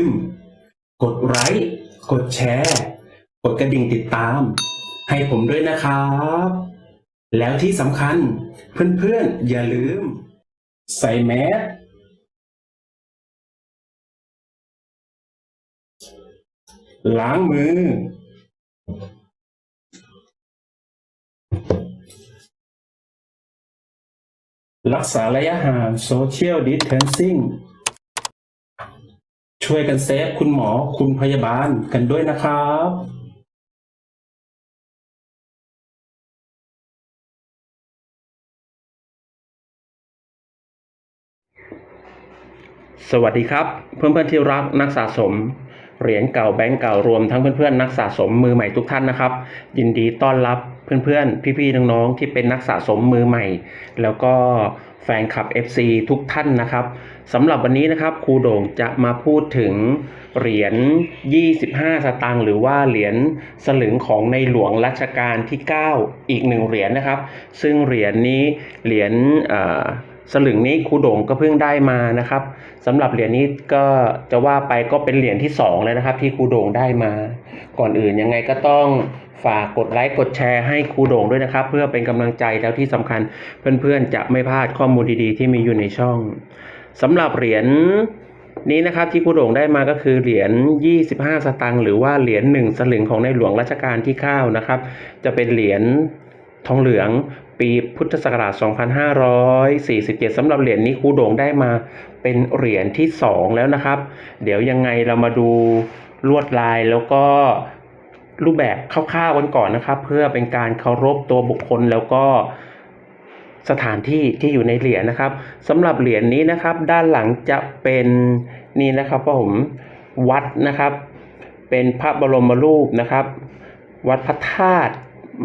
ลืม กดไลค์กดแชร์ กดกระดิ่งติดตาม ให้ผมด้วยนะครับ แล้วที่สำคัญเพื่อนๆ อย่าลืม ใส่แมสล้างมือ รักษาระยะห่าง Social Distancing ช่วยกันเซฟคุณหมอคุณพยาบาลกันด้วยนะครับสวัสดีครับ เพื่อนๆที่รักนักสะสม เหรียญเก่าแบงก์เก่ารวมทั้งเพื่อนๆนักสะสมมือใหม่ทุกท่านนะครับ ยินดีต้อนรับ เพื่อนๆ พี่ๆ น้องๆ ที่เป็นนักสะสมมือใหม่ แล้วก็แฟนคลับ FC ทุกท่านนะครับสำหรับวันนี้นะครับครูโด่งจะมาพูดถึงเหรียญ 25 สตางค์หรือว่าเหรียญสลึงของในหลวงรัชกาลที่ 9 อีกหนึ่งเหรียญนะครับ ซึ่งเหรียญนี้เหรียญ สลึงนี้ครูโด่งก็เพิ่งได้มานะครับสำหรับเหรียญนี้ก็จะว่าไปก็เป็นเหรียญที่สองเลยนะครับ ที่ครูโด่งได้มา ก่อนอื่นยังไงก็ต้องฝากกดไลค์กดแชร์ให้ครูโด่งด้วยนะครับ เพื่อเป็นกำลังใจแล้วที่สำคัญเพื่อนๆจะไม่พลาดข้อมูลดีๆ ที่มีอยู่ในช่องสำหรับเหรียญนี้นะครับที่ครูโด่งได้มาก็คือเหรียญ 25 สตางค์หรือว่าเหรียญ1สลึงของในหลวงรัชกาลที่ 9 นะครับ จะเป็นเหรียญทองเหลือง ปีพุทธศักราช 2547สำหรับเหรียญนี้ครูโด่งได้มาเป็นเหรียญที่ 2 แล้วนะครับ เดี๋ยวยังไงเรามาดูลวดลายแล้วก็รูปแบบคร่าวๆกันก่อนนะครับ เพื่อเป็นการเคารพตัวบุคคลแล้วก็สถานที่ที่อยู่ในเหรียญนะครับสำหรับเหรียญนี้นะครับ ด้านหลังจะเป็นนี่นะครับผมวัดนะครับ เป็นพระบรมรูปนะครับ วัดพระธาตุ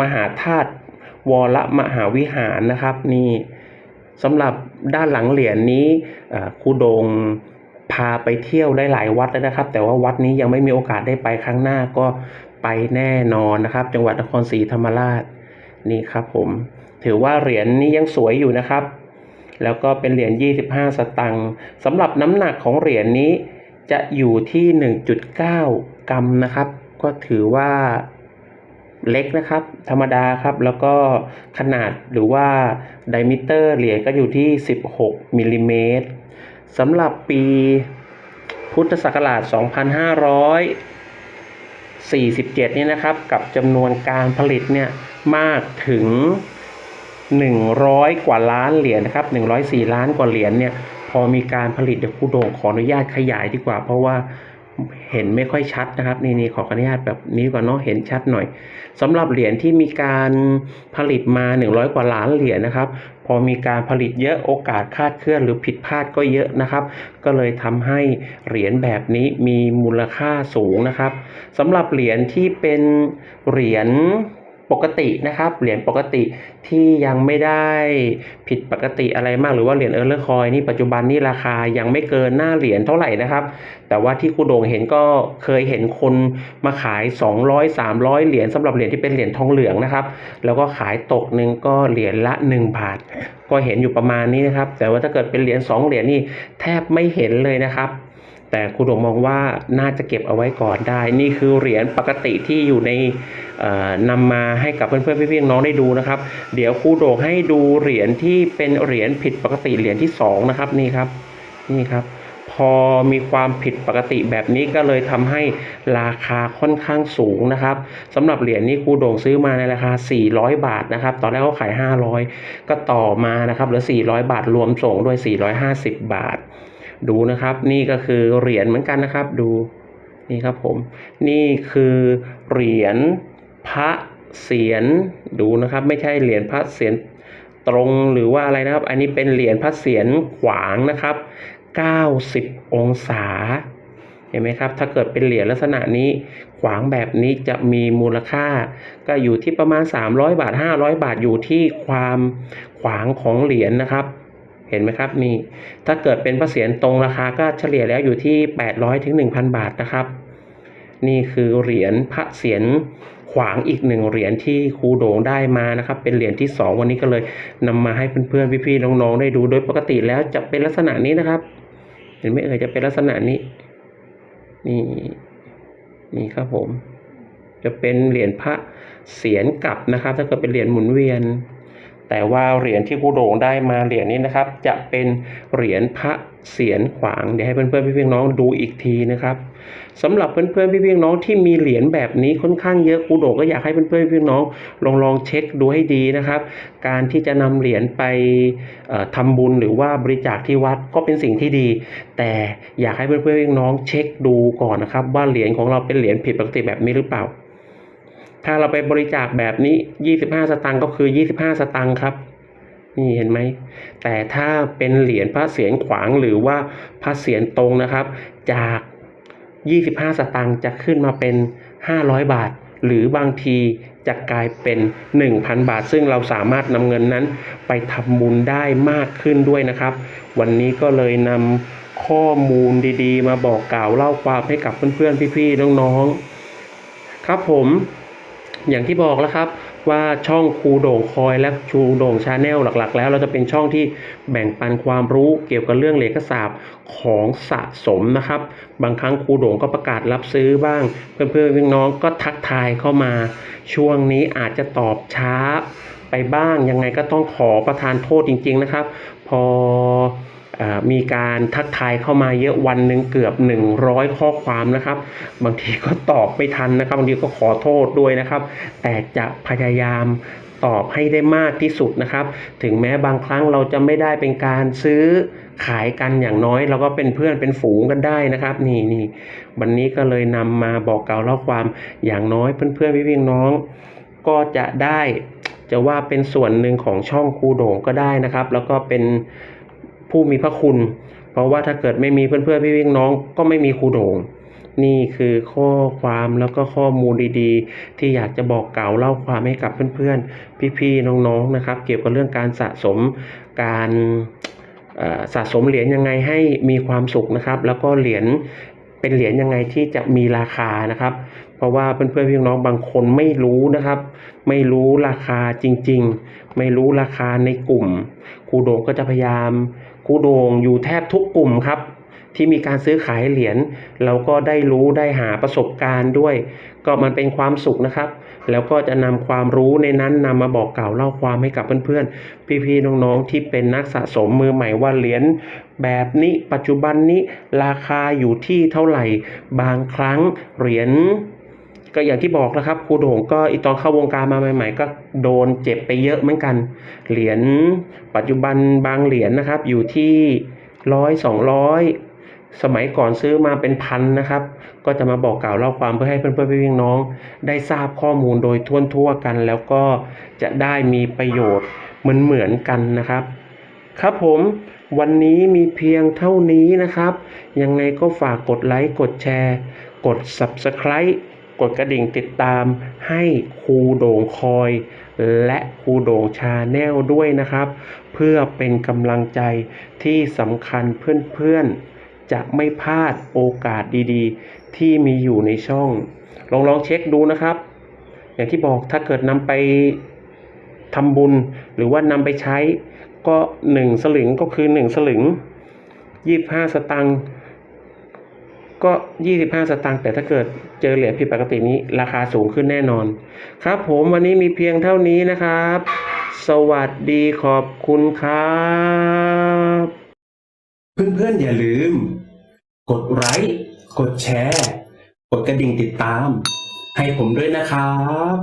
มหาธาตุ วรมหาวิหารนะครับ นี่สำหรับด้านหลังเหรียญนี้ครูโดงพาไปเที่ยวได้หลายวัดแล้วนะครับ แต่ว่าวัดนี้ยังไม่มีโอกาสได้ไปครั้งหน้าก็ไปแน่นอนนะครับ จังหวัดนครศรีธรรมราชนี่ครับผม ถือว่าเหรียญนี้ยังสวยอยู่นะครับ แล้วก็เป็นเหรียญ 25 สตังค์สำหรับน้ำหนักของเหรียญนี้จะอยู่ที่ 1.9 กรัมนะครับ ก็ถือว่า เล็กนะครับ ธรรมดาครับ แล้วก็ขนาดหรือว่าไดมิเตอร์เหรียญก็อยู่ที่ 16มิลลิเมตรสำหรับปีพุทธศักราช 2547เนี่ยนะครับ กับจำนวนการผลิตเนี่ยมากถึง 100 กว่าล้านเหรียญนะครับ 104 ล้านกว่าเหรียญเนี่ย พอมีการผลิตเดี๋ยวครูโด่งขออนุญาตขยายดีกว่า เพราะว่า เห็นไม่ค่อยชัดนะครับ นี่นี่ขออนุญาตแบบนี้ก่อนเนาะเห็นชัดหน่อยสำหรับเหรียญที่มีการผลิตมา 100 กว่าล้านเหรียญนะครับ พอมีการผลิตเยอะโอกาสคลาดเคลื่อนหรือผิดพลาดก็เยอะนะครับ ก็เลยทำให้เหรียญแบบนี้มีมูลค่าสูงนะครับสำหรับเหรียญที่เป็นเหรียญ ปกตินะครับ เหรียญปกติที่ยังไม่ได้ผิดปกติอะไรมากหรือว่าเหรียญเออร์เลอร์คอยนี่ปัจจุบันนี่ราคายังไม่เกินหน้าเหรียญเท่าไหร่นะครับ แต่ว่าที่ครูโด่งเห็นก็เคยเห็นคนมาขาย 200 300 เหรียญสำหรับเหรียญที่เป็นเหรียญทองเหลืองนะครับ แล้วก็ขายตกหนึ่งก็เหรียญละ 1 บาท ก็เห็นอยู่ประมาณนี้นะครับ แต่ว่าถ้าเกิดเป็นเหรียญ2เหรียญนี่แทบไม่เห็นเลยนะครับ แต่ครูโด่งมองว่าน่าจะเก็บเอาไว้ก่อนได้ นี่คือเหรียญปกติที่อยู่ในนำมาให้กับเพื่อนๆพี่ๆน้องได้ดูนะครับ เดี๋ยวครูโด่งให้ดูเหรียญที่เป็นเหรียญผิดปกติเหรียญที่สองนะครับนี่ครับนี่ครับ พอมีความผิดปกติแบบนี้ก็เลยทำให้ราคาค่อนข้างสูงนะครับสำหรับเหรียญนี้ครูโด่งซื้อมาในราคา 400 บาทนะครับ ตอนแรกเขาขาย 500 ก็ต่อมานะครับเหลือ 400 บาทรวมส่งด้วย 450 บาท ดูนะครับ นี่ก็คือเหรียญเหมือนกันนะครับ ดูนี่ครับผม นี่คือเหรียญพระเศียรดูนะครับ ไม่ใช่เหรียญพระเศียรตรงหรือว่าอะไรนะครับ อันนี้เป็นเหรียญพระเศียรขวางนะครับ 90 องศาเห็นไหมครับ ถ้าเกิดเป็นเหรียญลักษณะนี้ขวางแบบนี้จะมีมูลค่า ก็อยู่ที่ประมาณ 300 บาท 500 บาทอยู่ที่ความขวางของเหรียญนะครับ เห็นไหมครับนี่ถ้าเกิดเป็นพระเศียรตรงราคาก็เฉลี่ยแล้วอยู่ที่ 800ถึง1,000 บาทนะครับ นี่คือเหรียญพระเศียรขวางอีกหนึ่งเหรียญที่ครูโด่งได้มานะครับ เป็นเหรียญที่ 2 วันนี้ก็เลยนำมาให้เพื่อนๆพี่ๆน้องๆได้ดูโดยปกติแล้วจะเป็นลักษณะนี้นะครับ เห็นไหมเอ่ยจะเป็นลักษณะนี้ นี่นี่ครับผม จะเป็นเหรียญพระเสียรกลับนะครับ ถ้าเกิดเป็นเหรียญหมุนเวียน แต่ว่าเหรียญที่ครูโด่งได้มาเหรียญนี้นะครับ จะเป็นเหรียญพระเสียรขวางเดี๋ยวให้เพื่อนๆพี่ๆน้องดูอีกทีนะครับสำหรับเพื่อนๆพี่ๆน้องที่มีเหรียญแบบนี้ค่อนข้างเยอะครูโด่งก็อยากให้เพื่อนๆพี่ๆน้องลองลองเช็คดูให้ดีนะครับ การที่จะนำเหรียญไปเอ่อทำบุญหรือว่าบริจาคที่วัดก็เป็นสิ่งที่ดี แต่อยากให้เพื่อนๆพี่ๆน้องเช็คดูก่อนนะครับ ว่าเหรียญของเราเป็นเหรียญผิดปกติแบบนี้หรือเปล่า ถ้าเราไปบริจาคแบบนี้ 25 สตางค์ก็คือ 25 สตางค์ครับ นี่เห็นไหม แต่ถ้าเป็นเหรียญพระเศียรขวางหรือว่าพระเศียรตรงนะครับ จาก 25 สตางค์จะขึ้นมาเป็น 500 บาท หรือบางทีจะกลายเป็น 1,000 บาท ซึ่งเราสามารถนำเงินนั้นไปทำบุญได้มากขึ้นด้วยนะครับ วันนี้ก็เลยนำข้อมูลดีๆ มาบอกกล่าวเล่าความให้กับเพื่อนๆ พี่ๆ น้องๆ ครับผม อย่างที่บอกแล้วครับว่าช่องครูโด่งคอยและครูโด่งชาแนลหลักๆ แล้วเราจะเป็นช่องที่แบ่งปันความรู้เกี่ยวกับเรื่องเหล็กศาสตร์ของสะสมนะครับ บางครั้งครูโด่งก็ประกาศรับซื้อบ้าง เพื่อนๆพี่น้องก็ทักทายเข้ามา ช่วงนี้อาจจะตอบช้าไปบ้างยังไงก็ต้องขอประทานโทษจริง ๆนะครับ พอ มีการทักทายเข้ามาเยอะวันหนึ่งเกือบ 100 ข้อความนะครับ บางทีก็ตอบไม่ทันนะครับ บางทีก็ขอโทษด้วยนะครับ แต่จะพยายามตอบให้ได้มากที่สุดนะครับ ถึงแม้บางครั้งเราจะไม่ได้เป็นการซื้อขายกันอย่างน้อยเราก็เป็นเพื่อนเป็นฝูงกันได้นะครับ นี่นี่วันนี้ก็เลยนำมาบอกกล่าวเล่าความอย่างน้อยเพื่อนๆพี่ๆน้อง ก็จะได้จะว่าเป็นส่วนหนึ่งของช่องครูโด่งก็ได้นะครับ แล้วก็เป็น ผู้มีพระคุณ เพราะว่าถ้าเกิดไม่มีเพื่อนๆพี่ๆน้องก็ไม่มีครูโด่งนี่คือข้อความแล้วก็ข้อมูลดีๆ ที่อยากจะบอกกล่าวเล่าความให้กับเพื่อนๆ พี่ๆ น้องๆ นะครับ เกี่ยวกับเรื่องการสะสมการสะสมเหรียญยังไงให้มีความสุขนะครับ แล้วก็เหรียญเป็นเหรียญยังไงที่จะมีราคานะครับ ราะว่าเพื่อนๆพี่น้องบางคนไม่รู้นะครับ ไม่รู้ราคาจริง ๆ ไม่รู้ราคาในกลุ่มครูโด่งก็จะพยายามครูโด่งอยู่แทบทุกกลุ่มครับ ที่มีการซื้อขายเหรียญเราก็ได้รู้ได้หาประสบการณ์ด้วย ก็มันเป็นความสุขนะครับ แล้วก็จะนำความรู้ในนั้นนำมาบอกกล่าวเล่าความให้กับเพื่อนๆ พี่ๆน้องๆที่เป็นนักสะสมมือใหม่ว่าเหรียญแบบนี้ปัจจุบันนี้ราคาอยู่ที่เท่าไหร่ บางครั้งเหรียญ ก็อย่างที่บอกแล้วครับครูโด่งก็อีตอนเข้าวงการมาใหม่ ๆ ก็โดนเจ็บไปเยอะเหมือนกัน เหรียญปัจจุบันบางเหรียญนะครับ อยู่ที่ร้อยสองร้อยสมัยก่อนซื้อมาเป็นพันนะครับ ก็จะมาบอกกล่าวเล่าความเพื่อให้เพื่อนๆพี่ๆน้อง ได้ทราบข้อมูลโดยทั่วทั่วกัน แล้วก็จะได้มีประโยชน์เหมือนเหมือนกันนะครับ ครับผมวันนี้มีเพียงเท่านี้นะครับ ยังไงก็ฝากกดไลค์กดแชร์ กด Subscribe ดกระดิ่งติดตามให้ครูโด่งคอย และครูโด่งชาแนลด้วยนะครับ เพื่อเป็นกำลังใจที่สำคัญเพื่อนๆ จะไม่พลาดโอกาสดีๆ ที่มีอยู่ในช่อง ลองลองเช็คดูนะครับ อย่างที่บอกถ้าเกิดนำไปทำบุญหรือว่านำไปใช้ก็หนึ่งสลึงก็คือหนึ่งสลึงยี่ห้าสตังค์ ก็ยี่สิบห้าสตังค์แต่ถ้าเกิดเจอเหรียญผิดปกตินี้ราคาสูงขึ้นแน่นอน ครับผมวันนี้มีเพียงเท่านี้นะครับ สวัสดีขอบคุณครับ เพื่อนๆอย่าลืม กดไลค์กดแชร์ กดกระดิ่งติดตาม ให้ผมด้วยนะครับ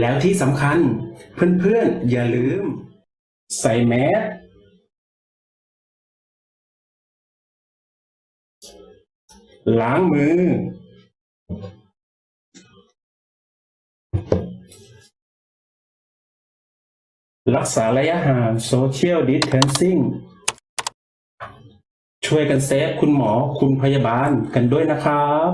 แล้วที่สำคัญเพื่อนๆอย่าลืม ใส่แมส ล้างมือ รักษาระยะห่างโซเชียลดิสเทนซิ่งช่วยกันเซฟคุณหมอคุณพยาบาลกันด้วยนะครับ